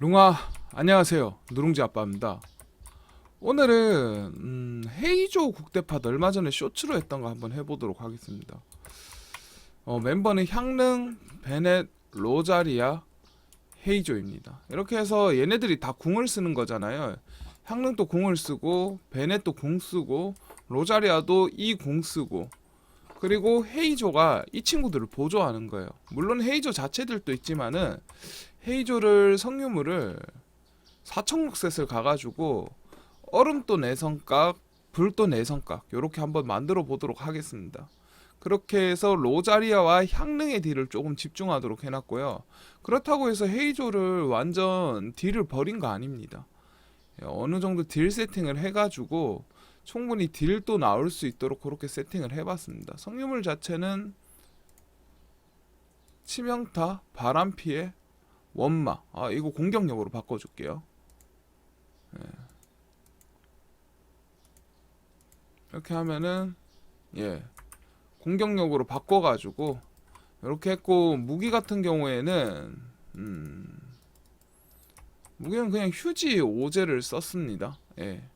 룽아 안녕하세요. 누룽지 아빠입니다. 오늘은 음, 헤이조 국대팟 얼마 전에 쇼츠로 했던 거 한번 해보도록 하겠습니다. 어, 멤버는 향릉, 베넷, 로자리아, 헤이조입니다. 이렇게 해서 얘네들이 다 궁을 쓰는 거잖아요. 향릉도 궁을 쓰고 베넷도 궁 쓰고 로자리아도 이 궁 쓰고. 그리고 헤이조가 이 친구들을 보조하는 거예요. 물론 헤이조 자체들도 있지만은 헤이조를 성유물을 4천국셋을 가가지고 얼음도 내성각, 불도 내성각 요렇게 한번 만들어 보도록 하겠습니다. 그렇게 해서 로자리아와 향릉의 딜을 조금 집중하도록 해놨고요. 그렇다고 해서 헤이조를 완전 딜을 버린 거 아닙니다. 예, 어느 정도 딜 세팅을 해가지고 충분히 딜도 나올 수 있도록 그렇게 세팅을 해봤습니다. 성유물 자체는 치명타, 바람 피해, 원마. 아 이거 공격력으로 바꿔줄게요. 예. 이렇게 하면은 예 공격력으로 바꿔가지고 이렇게 했고 무기 같은 경우에는 음 무기는 그냥 휴지 오제를 썼습니다. 예.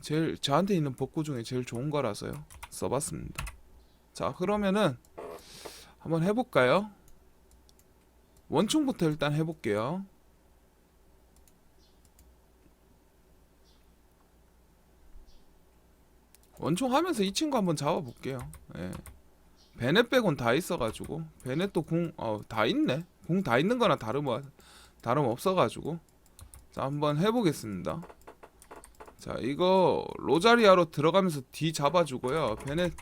제일 저한테 있는 복구 중에 제일 좋은 거라서요 써봤습니다. 자 그러면은 한번 해볼까요? 원총부터 일단 해볼게요. 원총 하면서 이 친구 한번 잡아볼게요. 예. 베넷 빼곤 다 있어가지고 베넷도 궁, 어, 다 있네. 궁다 있는 거나 다름, 다름 없어가지고 자 한번 해보겠습니다. 자 이거 로자리아로 들어가면서 D 잡아주고요. 베넷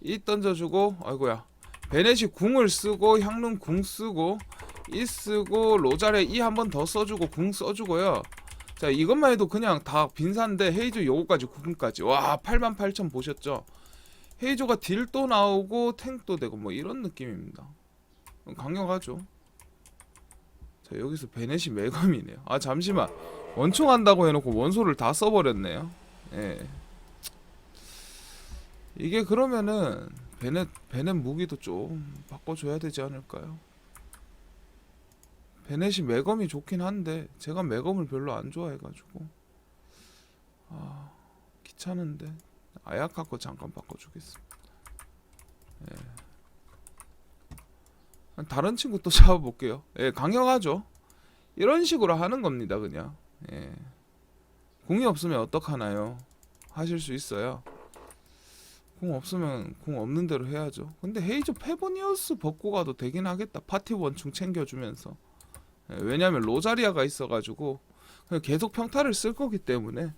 이 던져주고 아이고야 베넷이 궁을 쓰고 향릉 궁 쓰고 이 쓰고 로자레 이한번 더 써주고 궁 써주고요. 자 이것만 해도 그냥 다 빈산데 헤이즈 요거까지 궁까지 와 88,000 보셨죠? 헤이즈가 딜도 나오고 탱도 되고 뭐 이런 느낌입니다. 강력하죠. 자 여기서 베넷이 매감이네요. 아 잠시만 원총 한다고 해놓고 원소를 다 써버렸네요. 예. 이게 그러면은 베넷 베넷 무기도 좀 바꿔줘야 되지 않을까요? 베넷이 매검이 좋긴 한데 제가 매검을 별로 안 좋아해가지고 아 귀찮은데 거 잠깐 바꿔주겠습니다. 예. 다른 친구 또 잡아볼게요. 예, 강력하죠. 이런 식으로 하는 겁니다, 그냥. 예. 공이 없으면 어떡하나요? 하실 수 있어요. 공 없으면 공 없는 대로 해야죠. 근데 헤이즈 페보니어스 벗고 가도 되긴 하겠다. 파티 원충 챙겨주면서. 예, 왜냐면 로자리아가 있어가지고 계속 평타를 쓸 거기 때문에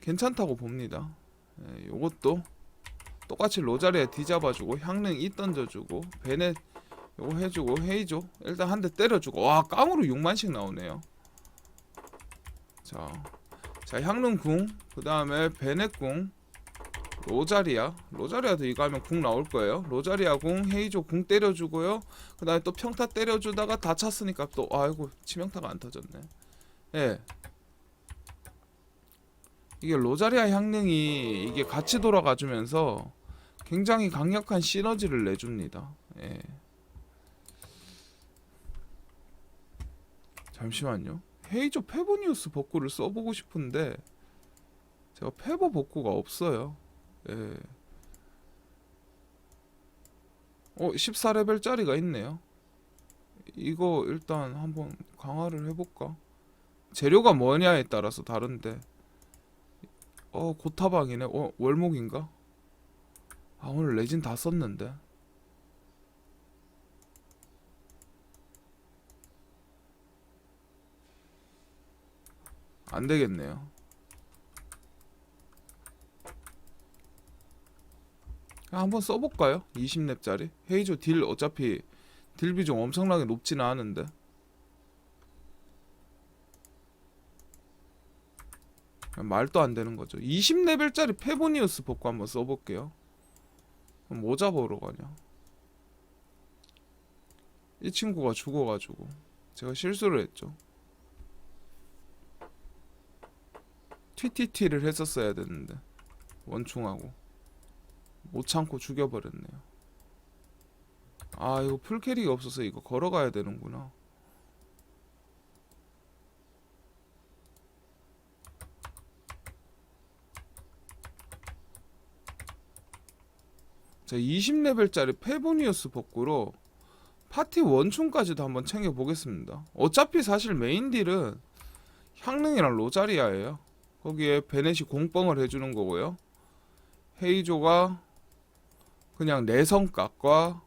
괜찮다고 봅니다. 예, 요것도 똑같이 로자리아 뒤잡아주고 향릉 이 던져주고 베넷 요거 해주고 헤이죠. 일단 한 대 때려주고 와 깡으로 6만씩 나오네요. 자, 자 향릉 궁, 그 다음에 베넷 궁, 로자리아, 로자리아도 이거 하면 궁 나올 거예요. 로자리아 궁, 헤이조 궁 때려주고요. 그 다음에 또 평타 때려주다가 다 찼으니까 또 아이고 치명타가 안 터졌네. 예. 이게 로자리아 향릉이 이게 같이 돌아가주면서 굉장히 강력한 시너지를 내줍니다. 예. 잠시만요. 헤이저 페보니우스 복구를 써보고 싶은데 제가 페보 복구가 없어요. 예. 어, 14레벨짜리가 있네요. 이거 일단 한번 강화를 해볼까? 재료가 뭐냐에 따라서 다른데. 어, 고타방이네. 어, 월목인가? 아, 오늘 레진 다 썼는데. 안 되겠네요. 그냥 한번 써볼까요? 20렙짜리? 헤이조 딜 어차피 딜 비중 엄청나게 높지는 않은데. 말도 안 되는 거죠. 20레벨짜리 페보니우스 복구 한번 써볼게요. 뭐 잡으러 가냐? 이 친구가 죽어가지고. 제가 실수를 했죠. TTT를 했었어야 됐는데. 원충하고 못 참고 죽여버렸네요. 아 이거 풀캐릭이 없어서 이거 걸어가야 되는구나. 자 20레벨짜리 페보니우스 복구로 파티 원충까지도 한번 챙겨보겠습니다. 어차피 사실 메인딜은 향릉이랑 로자리아예요. 거기에 베넷이 공뻥을 해주는 거고요. 헤이조가 그냥 내성각과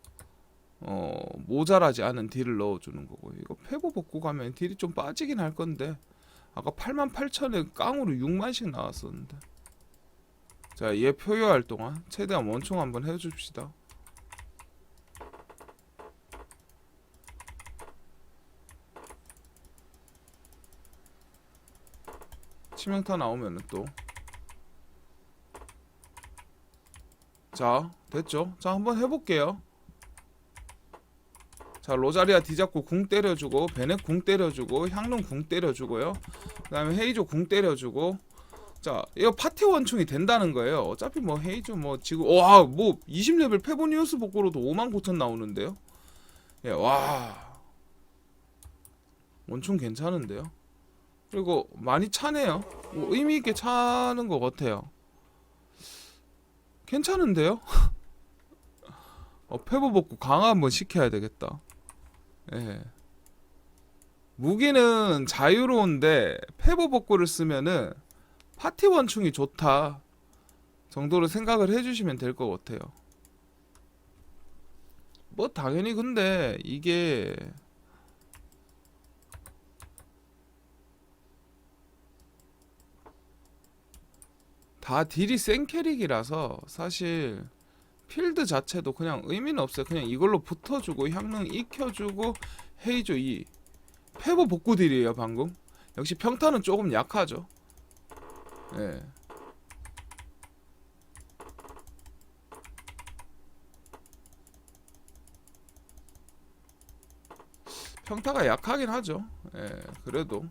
어, 모자라지 않은 딜을 넣어주는 거고. 이거 페보 복구 가면 딜이 좀 빠지긴 할 건데 아까 88,000에 깡으로 6만씩 나왔었는데. 자 얘 표효할 동안 최대한 원총 한번 해줍시다. 치명타 나오면은 또 자, 됐죠? 자, 한번 해볼게요. 자, 로자리아 디잡고 궁 때려주고, 베넷 궁 때려주고, 향릉 궁 때려주고요. 그 다음에 헤이조 궁 때려주고. 자, 이거 파티 원충이 된다는 거예요. 어차피 뭐 헤이조 뭐 지금, 와, 뭐 20레벨 페보니우스 복구로도 5만 9천 나오는데요. 예, 와. 원충 괜찮은데요. 그리고 많이 차네요. 뭐 의미 있게 차는 것 같아요. 괜찮은데요? 어, 페보 복구 강화 한번 시켜야 되겠다. 예. 무기는 자유로운데 페보 복구를 쓰면은 파티 원충이 좋다 정도로 생각을 해주시면 될 것 같아요. 뭐 당연히 근데 이게 다 딜이 센 캐릭이라서 사실 필드 자체도 그냥 의미는 없어요. 그냥 이걸로 붙어주고 향릉 익혀주고 헤이조 2 페보 복구 딜이에요 방금. 역시 평타는 조금 약하죠. 예. 평타가 약하긴 하죠. 예, 그래도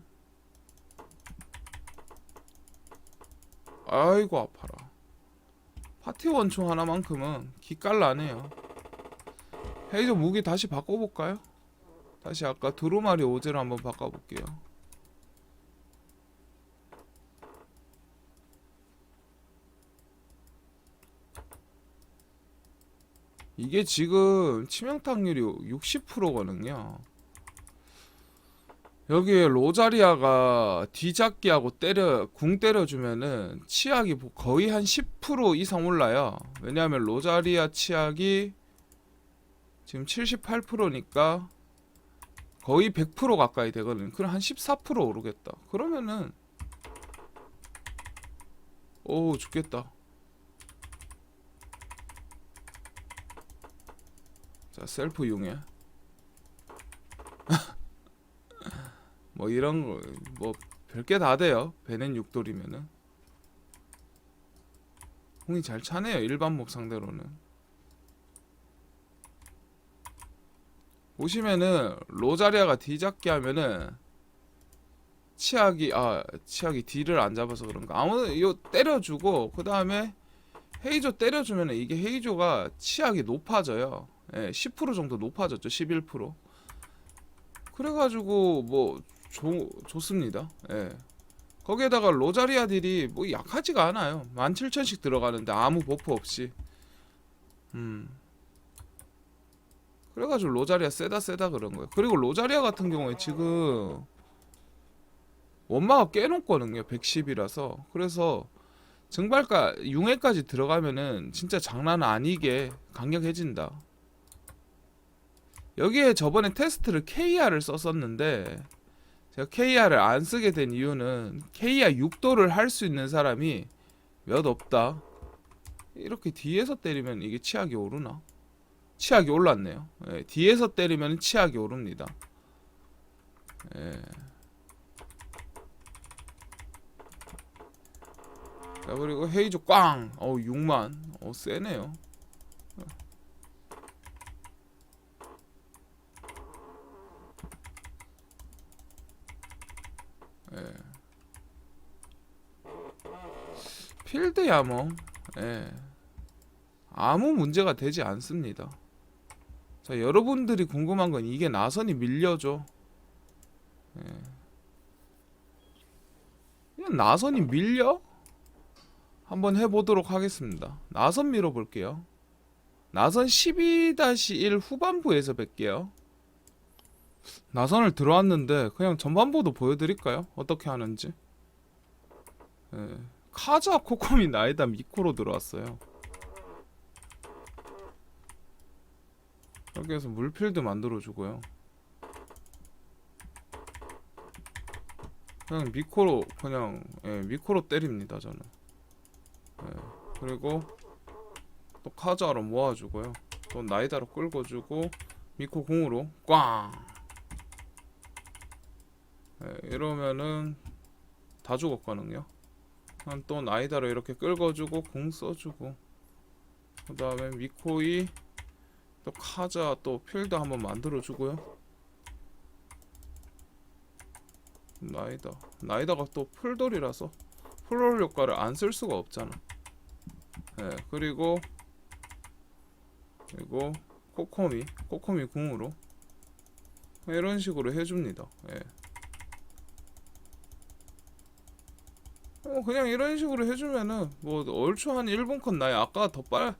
아이고 아파라. 파티 원총 하나만큼은 기깔나네요. 헤이저 무기 다시 바꿔볼까요? 다시 아까 드로마리 오제로 한번 바꿔볼게요. 이게 지금 치명타률이 60%거든요. 여기에 로자리아가 뒤잡기하고 때려 궁 때려주면은 치약이 뭐 거의 한 10% 이상 올라요. 왜냐하면 로자리아 치약이 지금 78%니까 거의 100% 가까이 되거든. 그럼 한 14% 오르겠다. 그러면은 오 죽겠다. 자 셀프 이용해. 뭐 이런 거뭐 별게 다 돼요. 베넨 육돌이면은 홍이 잘 차네요. 일반 몹 상대로는 보시면은 로자리아가 뒤잡기 하면은 치약이 아 치약이 D를 안 잡아서 그런가 아무 이거 때려주고 그 다음에 헤이조 때려주면은 이게 헤이조가 치약이 높아져요. 예, 10% 정도 높아졌죠. 11%. 그래가지고 뭐 좋, 좋습니다. 예. 거기에다가 로자리아 딜이 뭐 약하지가 않아요. 17,000씩 들어가는데 아무 버프 없이. 음. 그래가지고 로자리아 세다 세다 그런 거예요. 그리고 로자리아 같은 경우에 지금 원마가 꽤 높거든요. 110이라서. 그래서 증발가 6회까지 들어가면은 진짜 장난 아니게 강력해진다. 여기에 저번에 테스트를 KR을 썼었는데 제가 KR을 안 쓰게 된 이유는 KR 6도를 할 수 있는 사람이 몇 없다. 이렇게 뒤에서 때리면 이게 치약이 오르나? 치약이 올랐네요. 예, 뒤에서 때리면 치약이 오릅니다. 예. 자 그리고 헤이즈 꽝. 어우 6만. 어 세네요. 필드야 뭐 예. 아무 문제가 되지 않습니다. 자 여러분들이 궁금한 건 이게 나선이 밀려줘. 예. 나선이 밀려? 한번 해보도록 하겠습니다. 나선 밀어볼게요. 나선 12-1 후반부에서 뵐게요. 나선을 들어왔는데 그냥 전반부도 보여드릴까요? 어떻게 하는지. 예. 카자, 코코미, 나이다, 미코로 들어왔어요. 여기에서 물필드 만들어주고요. 그냥 미코로 그냥 예, 미코로 때립니다 저는. 예, 그리고 또 카자로 모아주고요. 또 나이다로 끌고 주고 미코 공으로 꽝. 예, 이러면은 다 죽었거든요. 또 나이다로 이렇게 끌고주고 공 써주고 그 다음에 미코이 또 카자 또 필드 한번 만들어주고요. 나이다 나이다가 또 풀돌이라서 풀돌 효과를 안 쓸 수가 없잖아. 예 그리고 그리고 코코미 코코미 궁으로 이런 식으로 해줍니다. 예. 어 그냥 이런 식으로 해주면은 뭐 얼추 한 1분 컷 나이 아까 더 빨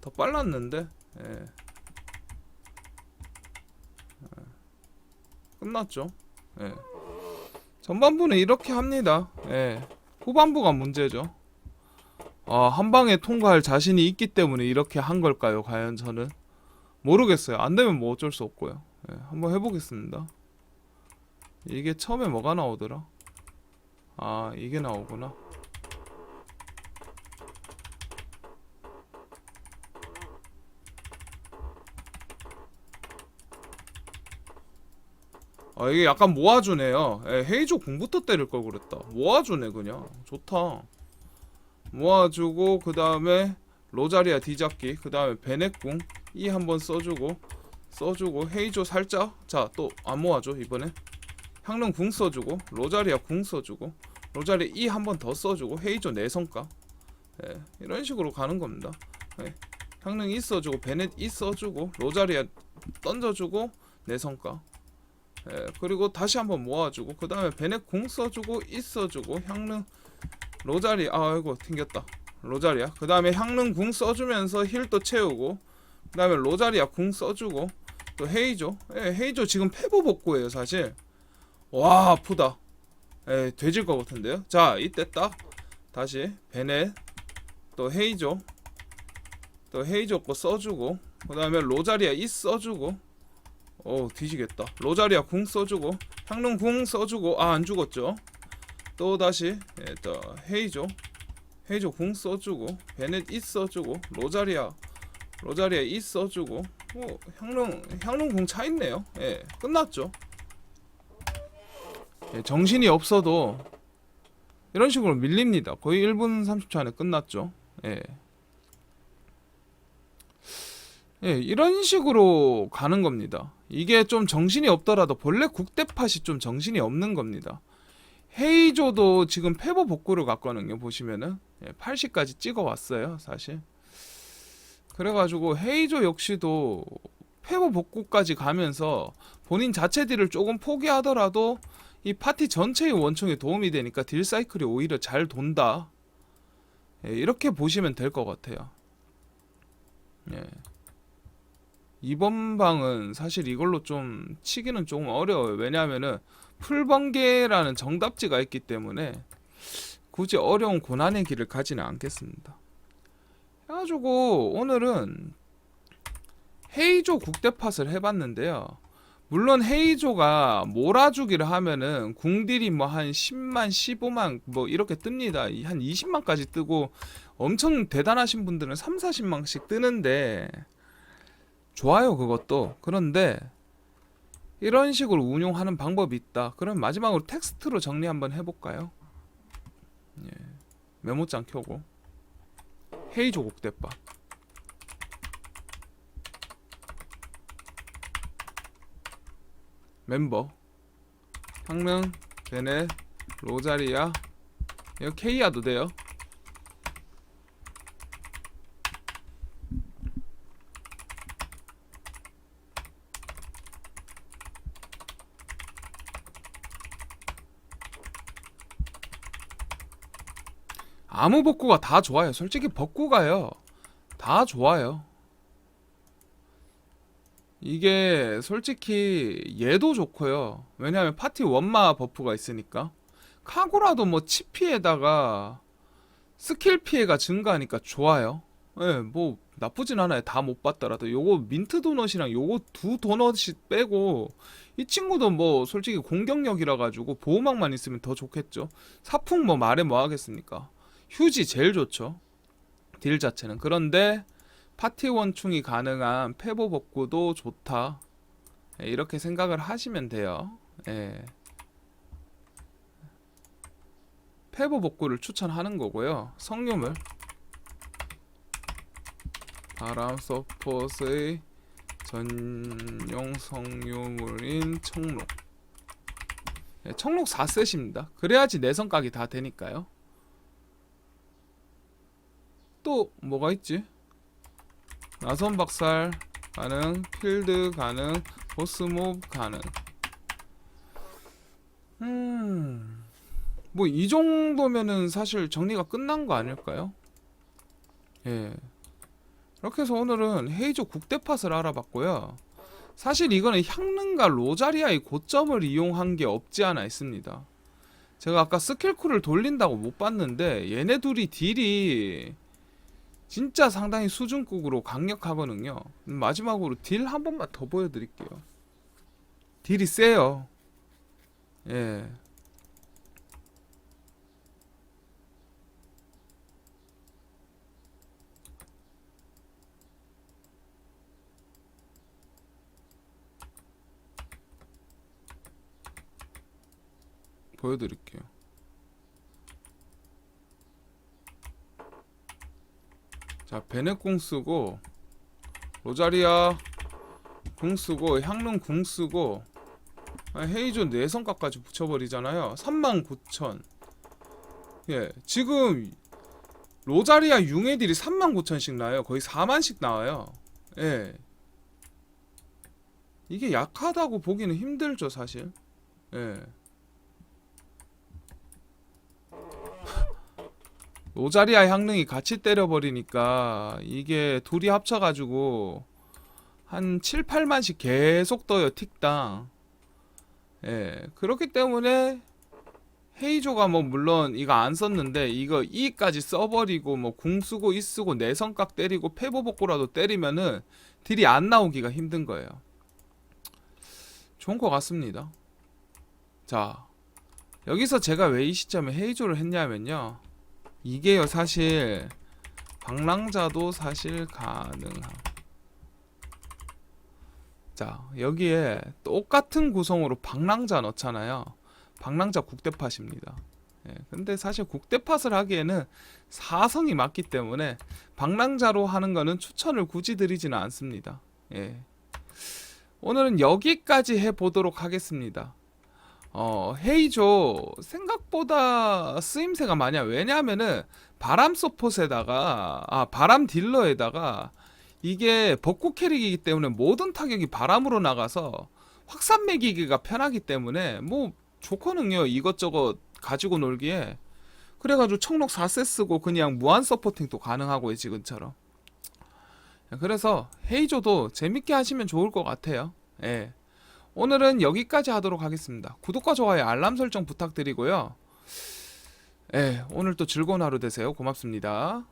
더 빨랐는데 예. 예. 끝났죠. 예. 전반부는 이렇게 합니다. 예. 후반부가 문제죠. 아, 한 방에 통과할 자신이 있기 때문에 이렇게 한 걸까요? 과연 저는 모르겠어요. 안 되면 뭐 어쩔 수 없고요. 예, 한번 해보겠습니다. 이게 처음에 뭐가 나오더라? 아, 이게 나오구나. 아, 이게 약간 모아주네요. 예, 헤이조 공부터 때릴 걸 그랬다. 모아주네, 그냥. 좋다. 모아주고, 그 다음에 로자리아 뒤잡기, 그 다음에 베넷궁, 이 한번 써주고, 써주고, 헤이조 살짝. 자, 또 안 모아줘, 이번에. 향릉 궁 써주고, 로자리아 궁 써주고, 로자리아 이한번 더 써주고, 헤이조 내성가. 예, 이런 식으로 가는 겁니다. 예, 향릉 이 써주고, 베넷 이 써주고, 로자리아 던져주고, 내성가. 예, 그리고 다시 한번 모아주고 그 다음에 베넷 공 써주고 이 써주고 향릉 로자리 아이고 튕겼다 로자리야 그 다음에 향릉 궁 써주면서 힐도 채우고 그 다음에 로자리아 궁 써주고 또 헤이조 예, 헤이조 지금 패보 복구예요 사실 와 아프다 예, 돼질 것 같은데요? 자 이때 딱 다시 베넷 또 헤이조 또 헤이조 거 써주고 그 다음에 로자리아 이 써주고. 어 뒤지겠다. 로자리아 궁 써주고 향릉 궁 써주고 아 안 죽었죠. 또 다시 예, 또 헤이조 헤이조 궁 써주고 베넷 이 써주고 로자리아 로자리아 이 써주고. 뭐 향릉 향릉 궁 차 있네요. 예 끝났죠. 예, 정신이 없어도 이런 식으로 밀립니다 거의 1분 30초 안에 끝났죠 예. 예, 이런 식으로 가는 겁니다. 이게 좀 정신이 없더라도 본래 국대팟이 좀 정신이 없는 겁니다. 헤이조도 지금 패보 복구를 갔거든요. 보시면은 예, 80까지 찍어 왔어요. 사실. 그래가지고 헤이조 역시도 패보 복구까지 가면서 본인 자체 딜을 조금 포기하더라도 이 파티 전체의 원총에 도움이 되니까 딜 사이클이 오히려 잘 돈다. 예, 이렇게 보시면 될 것 같아요. 예. 이번 방은 사실 이걸로 좀 치기는 조금 어려워요. 왜냐하면은 풀번개라는 정답지가 있기 때문에 굳이 어려운 고난의 길을 가지는 않겠습니다. 해가지고 오늘은 헤이조 국대팟을 해봤는데요. 물론 헤이조가 몰아주기를 하면은 궁딜이 뭐 한 10만, 15만 뭐 이렇게 뜹니다. 한 20만까지 뜨고 엄청 대단하신 분들은 3, 40만씩 뜨는데 좋아요 그것도. 그런데 이런 식으로 운용하는 방법이 있다. 그럼 마지막으로 텍스트로 정리 한번 해볼까요? 예, 메모장 켜고. 헤이조 곡대바 멤버 향릉 베넷 로자리아 이거 K야도 돼요 아무 복구가 다 좋아요. 솔직히 복구가요. 다 좋아요. 이게 솔직히 얘도 좋고요. 왜냐하면 파티 원마 버프가 있으니까. 카고라도 뭐 치피에다가 스킬 피해가 증가하니까 좋아요. 예, 뭐 나쁘진 않아요. 다 못 봤더라도 요거 민트 도넛이랑 요거 두 도넛이 빼고 이 친구도 뭐 솔직히 공격력이라 가지고 보호막만 있으면 더 좋겠죠. 사풍 뭐 말해 뭐 하겠습니까? 휴지 제일 좋죠. 딜 자체는 그런데 파티 원충이 가능한 페보 복구도 좋다. 예, 이렇게 생각을 하시면 돼요. 예. 페보 복구를 추천하는 거고요. 성유물 바람 서폿의 전용 성유물인 청록 예, 청록 4셋입니다. 그래야지 내성각이 다 되니까요. 또 뭐가 있지? 나선 박살 가능, 필드 가능, 보스몹 가능. 음, 뭐 이 정도면은 사실 정리가 끝난 거 아닐까요? 예. 이렇게 해서 오늘은 헤이조 국대팟을 알아봤고요. 사실 이거는 향능과 로자리아의 고점을 이용한 게 없지 않아 있습니다. 제가 아까 스킬쿨을 돌린다고 못 봤는데 얘네 둘이 딜이 진짜 상당히 수준급으로 강력하거든요. 음, 마지막으로 딜 한 번만 더 보여드릴게요. 딜이 세요. 예. 보여드릴게요. 자, 베넷 궁 쓰고 로자리아 궁 쓰고 향릉 궁 쓰고 아, 헤이존 내성각까지 붙여버리잖아요. 39,000. 예, 지금 로자리아 융애딜이 39,000씩 나요. 거의 4만씩 나와요. 예. 이게 약하다고 보기는 힘들죠, 사실. 예. 로자리아 향릉이 같이 때려버리니까 이게 둘이 합쳐가지고 한 7, 8만씩 계속 떠요 틱당. 예 그렇기 때문에 헤이조가 뭐 물론 이거 안 썼는데 이거 이까지 써버리고 뭐 궁 쓰고 이 쓰고 내성각 때리고 패보복고라도 때리면은 딜이 안 나오기가 힘든 거예요. 좋은 것 같습니다. 자 여기서 제가 왜 이 시점에 헤이조를 했냐면요 이게요 사실 방랑자도 사실 가능함. 자 여기에 똑같은 구성으로 방랑자 넣잖아요. 방랑자 국대팟입니다. 예, 근데 사실 국대팟을 하기에는 사성이 맞기 때문에 방랑자로 하는 거는 추천을 굳이 드리지는 않습니다. 예. 오늘은 여기까지 해보도록 하겠습니다 어, 헤이조 생각보다 쓰임새가 많냐? 왜냐하면은 바람 서폿에다가 아 바람 딜러에다가 이게 벚꽃 캐릭이기 때문에 모든 타격이 바람으로 나가서 확산 매기기가 편하기 때문에 뭐 좋거든요. 이것저것 가지고 놀기에 그래가지고 청록 4세 쓰고 그냥 무한 서포팅도 가능하고요 지금처럼. 그래서 헤이조도 재밌게 하시면 좋을 것 같아요. 예. 오늘은 여기까지 하도록 하겠습니다. 구독과 좋아요, 알람 설정 부탁드리고요. 예, 오늘 또 즐거운 하루 되세요. 고맙습니다.